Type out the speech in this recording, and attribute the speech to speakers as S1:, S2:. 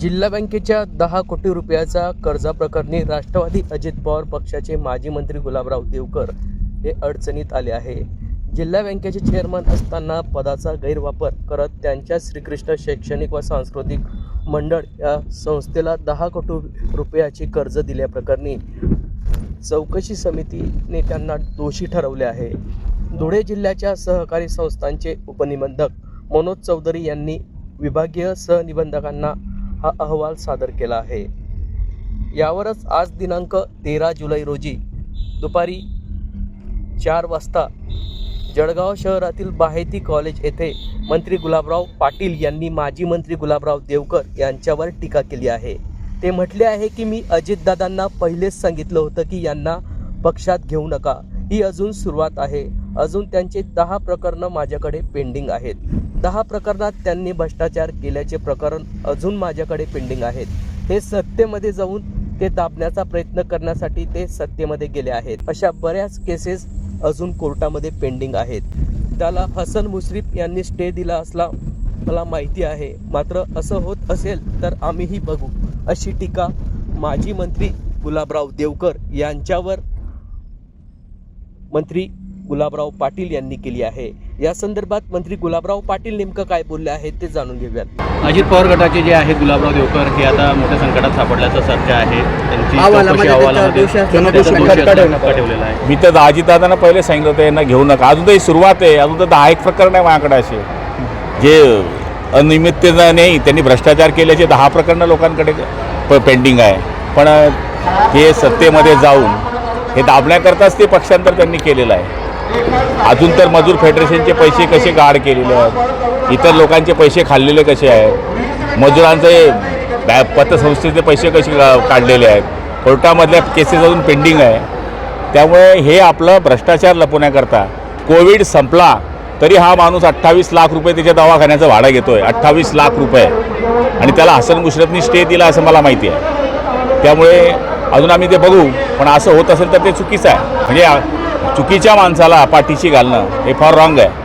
S1: जिल्हा बँकेच्या दहा कोटी रुपयाचा कर्जाप्रकरणी राष्ट्रवादी अजित पवार पक्षाचे माजी मंत्री गुलाबराव देवकर हे अडचणीत आले आहे. जिल्हा बँकेचे चेअरमन असताना पदाचा गैरवापर करत त्यांच्या श्रीकृष्ण शैक्षणिक व सांस्कृतिक मंडळ या संस्थेला दहा कोटी रुपयाची कर्ज दिल्याप्रकरणी चौकशी समितीने त्यांना दोषी ठरवले आहे. धुळे जिल्ह्याच्या सहकारी संस्थांचे उपनिबंधक मनोज चौधरी यांनी विभागीय सहनिबंधकांना हा अहवाल सादर केला आहे. यावरच आज दिनांक तेरा जुलै रोजी दुपारी चार वाजता जळगाव शहरातील बाहेती कॉलेज येथे मंत्री गुलाबराव पाटील यांनी माजी मंत्री गुलाबराव देवकर यांच्यावर टीका केली आहे. ते म्हटले आहे की मी अजितदादांना पहिलेच सांगितलं होतं की यांना पक्षात घेऊ नका. ही अजून सुरुवात आहे. अजून त्यांचे दहा प्रकरणं माझ्याकडे पेंडिंग आहेत. दहा प्रकरणात त्यांनी भ्रष्टाचार केल्याचे प्रकरण अजून माझ्याकडे पेंडिंग आहेत. हे सत्तेमध्ये जाऊन ते दाबण्याचा प्रयत्न करण्यासाठी ते सत्तेमध्ये गेले आहेत. अशा बऱ्याच केसेस अजून कोर्टामध्ये पेंडिंग आहेत. त्याला हसन मुश्रीफ यांनी स्टे दिला असला मला माहिती आहे. मात्र असं होत असेल तर आम्हीही बघू अशी टीका माजी मंत्री गुलाबराव देवकर यांच्यावर मंत्री गुलाबराव पाटील यांनी केली आहे. या संदर्भात मंत्री गुलाबराव पाटील नेमकं काय बोलले आहेत ते जाणून घेऊयात.
S2: अजित पवार गटाचे जे आहे गुलाबराव देवकर हे आता मोठ्या संकटात सापडल्याचं चर्चा आहे. ठेवलेला आहे.
S3: मी तर अजितदादांना पहिले सांगितलं होतं यांना घेऊ नका. अजून तर ही सुरुवात आहे. अजून तर दहा एक प्रकरण आहे माझ्याकडे असे. जे अनियमिततेनं नाही त्यांनी भ्रष्टाचार केल्याचे दहा प्रकरणं लोकांकडे पेंडिंग आहे. पण हे सत्तेमध्ये जाऊन हे दाबण्याकरताच ते पक्षांतर त्यांनी केलेलं आहे. अजून तर मजूर फेडरेशनचे पैसे कसे गाड केलेले आहेत? इतर लोकांचे पैसे खाल्लेले कसे आहेत? मजुरांचे बॅ पतसंस्थेचे पैसे कसे काढलेले आहेत? कोर्टामधल्या केसेस अजून पेंडिंग आहे. त्यामुळे हे आपलं भ्रष्टाचार लपवण्याकरता कोविड संपला तरी हा माणूस अठ्ठावीस लाख रुपये त्याच्या दवाखान्याचं भाडं आहे अठ्ठावीस लाख रुपये. आणि त्याला हसन मुश्रफनी स्टे दिला असं मला माहिती आहे. त्यामुळे अजून आम्ही ते बघू. पण असं होत असेल तर ते चुकीचं आहे. म्हणजे चुकीच्या माणसाला पाठीशी घालणं हे फार रॉंग आहे.